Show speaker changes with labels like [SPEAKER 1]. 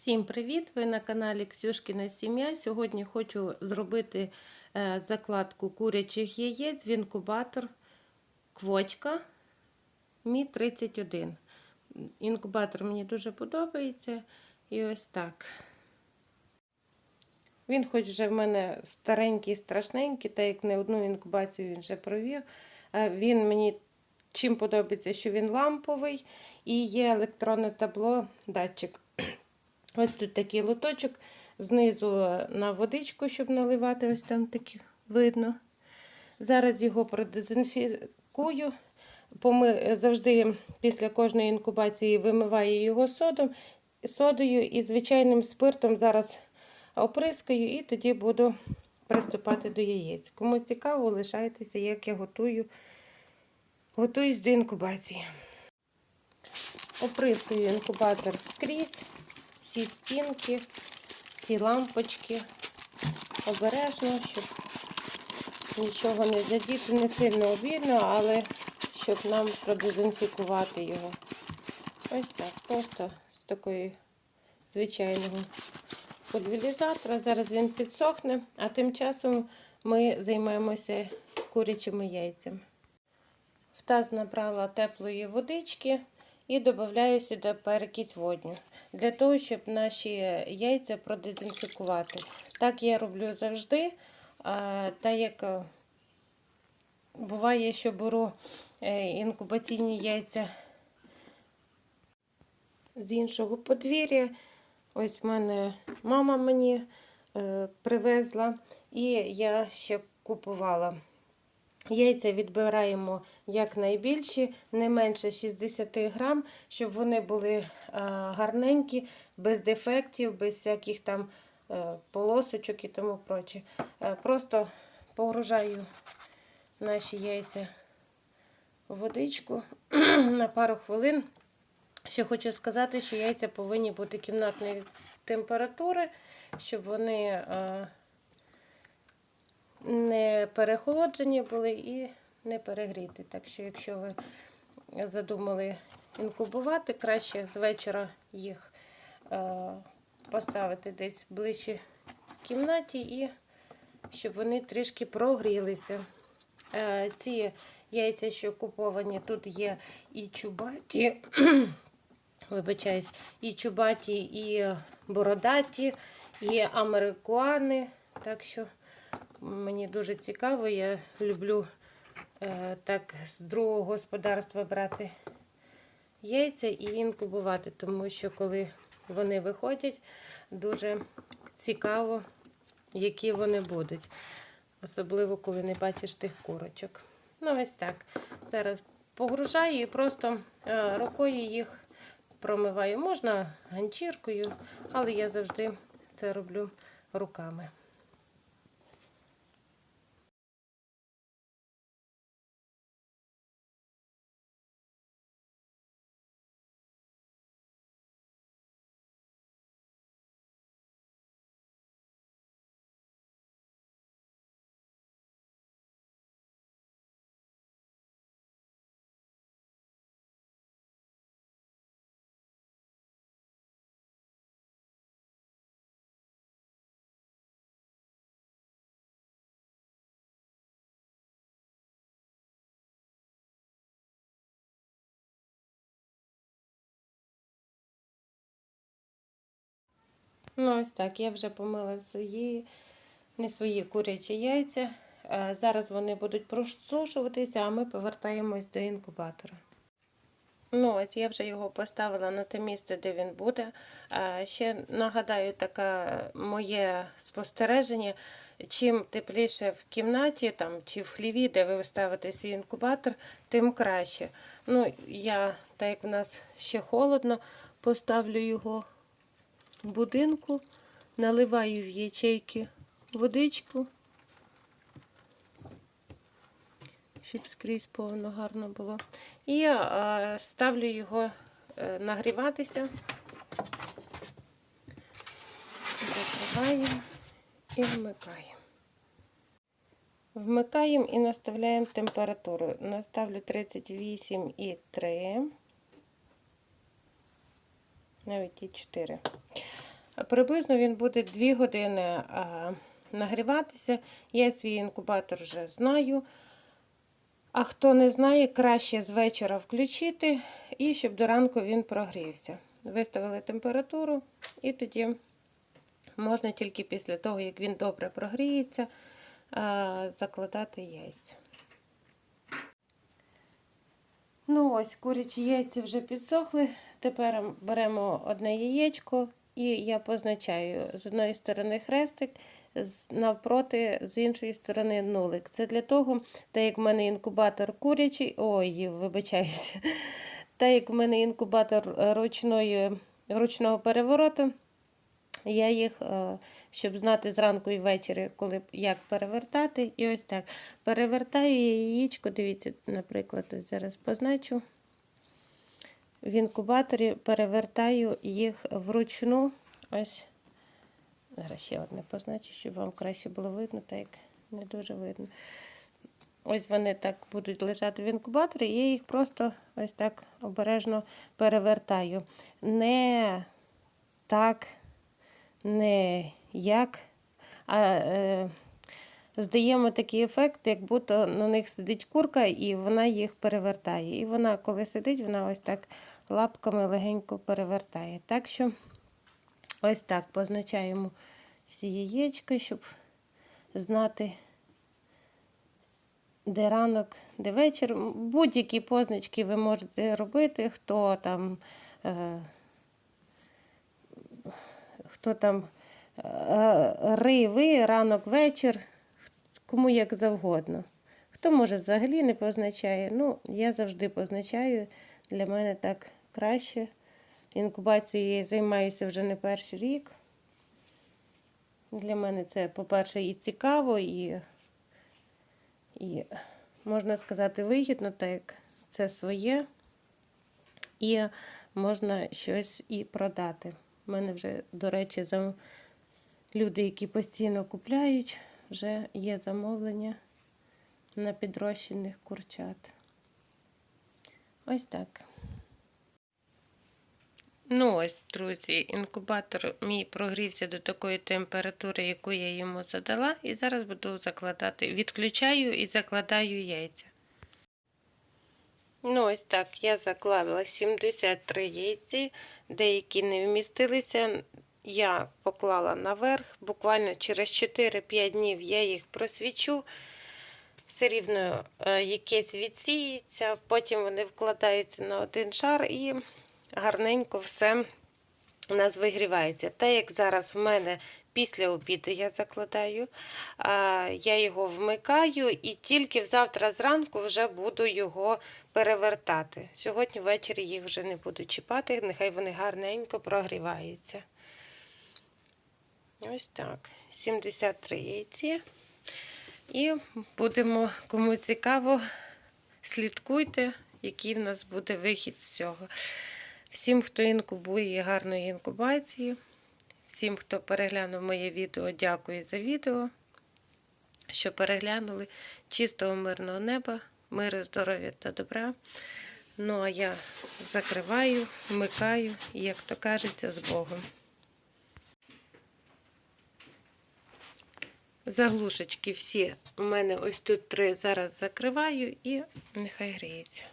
[SPEAKER 1] Всім привіт! Ви на каналі Ксюшкіна Сім'я. Сьогодні хочу зробити е, закладку курячих яєць в інкубатор Квочка Мі 31. Інкубатор мені дуже подобається. І ось так. Він, хоч вже в мене старенький, страшненький, так як не одну інкубацію він вже провів. Е, Він мені чим подобається, що він ламповий і є електронне табло, датчик. Ось тут такий лоточок, знизу на водичку, щоб наливати, ось там такі видно. Зараз його продезінфікую. Поми... Завжди після кожної інкубації вимиваю його содом, содою і звичайним спиртом зараз оприскаю і тоді буду приступати до яєць. Кому цікаво, лишайтеся, як я готую. Готуюсь до інкубації. Оприскую інкубатор скрізь всі стінки, всі лампочки. Обережно, щоб нічого не задіти, не сильно обідно, але щоб нам продезінфікувати його. Ось так, просто з такої звичайного пульверізатора. Зараз він підсохне, а тим часом ми займаємося курячими яйцями. В таз набрала теплої водички і додаю сюди перекись водню, для того, щоб наші яйця продезінфікувати. Так я роблю завжди. Та як буває, що беру е, інкубаційні яйця з іншого подвір'я. Ось в мене мама мені е, привезла, і я ще купувала. Яйця відбираємо якнайбільші, не менше 60 грам, щоб вони були гарненькі, без дефектів, без всяких там е, полосочок і тому проче. Е, просто погружаю наші яйця в водичку на пару хвилин. Ще хочу сказати, що яйця повинні бути кімнатної температури, щоб вони е, не перехолоджені були і не перегріти. Так що, якщо ви задумали інкубувати, краще з вечора їх е, поставити десь ближче в кімнаті, і щоб вони трішки прогрілися. Е, ці яйця, що куповані, тут є і чубаті, вибачаюсь, і чубаті, і бородаті, і америкуани. Так що Мені дуже цікаво, я люблю е, так з другого господарства брати яйця і інкубувати, тому що коли вони виходять, дуже цікаво, які вони будуть. Особливо, коли не бачиш тих курочок. Ну, ось так. Зараз погружаю і просто е, рукою їх промиваю. Можна ганчіркою, але я завжди це роблю руками. Ну, ось так, я вже помила свої, не свої курячі яйця. Е, зараз вони будуть просушуватися, а ми повертаємось до інкубатора. Ну, ось я вже його поставила на те місце, де він буде. Е, ще нагадаю, таке моє спостереження. Чим тепліше в кімнаті там, чи в хліві, де ви ставите свій інкубатор, тим краще. Ну, Я, так як в нас ще холодно, поставлю його будинку, наливаю в ячейки водичку, щоб скрізь повно гарно було. І а, ставлю його а, нагріватися, закриваємо і вмикаємо. Вмикаємо і наставляємо температуру. Наставлю 38,3, навіть і 4. Приблизно він буде 2 години нагріватися. Я свій інкубатор вже знаю. А хто не знає, краще з вечора включити і щоб до ранку він прогрівся. Виставили температуру, і тоді можна тільки після того, як він добре прогріється, закладати яйця. Ну ось, курячі яйця вже підсохли. Тепер беремо одне яєчко і я позначаю з одної сторони хрестик, навпроти, з іншої сторони нулик. Це для того, так як в мене інкубатор курячий, ой, вибачаюся, так як в мене інкубатор ручної, ручного перевороту, я їх, е, щоб знати зранку і ввечері, коли як перевертати. І ось так. Перевертаю я яєчко, дивіться, наприклад, ось зараз позначу. В інкубаторі перевертаю їх вручну. Ось. Зараз ще одне позначу, щоб вам краще було видно, так як не дуже видно. Ось вони так будуть лежати в інкубаторі, і я їх просто ось так обережно перевертаю. Не так, не як, а е, здаємо такий ефект, як будто на них сидить курка, і вона їх перевертає. І вона, коли сидить, вона ось так лапками легенько перевертає. Так що ось так позначаємо всі яєчка, щоб знати, де ранок, де вечір. Будь-які позначки ви можете робити, хто там. Е, хто там е, ри, ви, ранок, вечір, кому як завгодно. Хто може взагалі не позначає. Ну, я завжди позначаю. Для мене так краще. Інкубацією займаюся вже не перший рік. Для мене це, по-перше, і цікаво, і, і можна сказати, вигідно, так як це своє. І можна щось і продати. У мене вже, до речі, люди, які постійно купляють, вже є замовлення на підрощених курчат. Ось так. Ну ось, друзі, інкубатор мій прогрівся до такої температури, яку я йому задала, і зараз буду закладати. Відключаю і закладаю яйця. Ну, ось так, я заклала 73 яйці, деякі не вмістилися. Я поклала наверх, буквально через 4-5 днів я їх просвічу. Все рівно е, якесь відсіється, потім вони вкладаються на один шар і гарненько все у нас вигрівається. Та як зараз в мене після обіду я закладаю, я його вмикаю і тільки завтра зранку вже буду його перевертати. Сьогодні ввечері їх вже не буду чіпати, нехай вони гарненько прогріваються. Ось так. 73 яйці. І будемо, кому цікаво, слідкуйте, який в нас буде вихід з цього. Всім, хто інкубує гарної інкубації, всім, хто переглянув моє відео, дякую за відео, що переглянули чистого мирного неба, миру, здоров'я та добра. Ну, а я закриваю, вмикаю і, як то кажеться, з Богом. Заглушечки всі у мене ось тут три зараз закриваю і нехай гріються.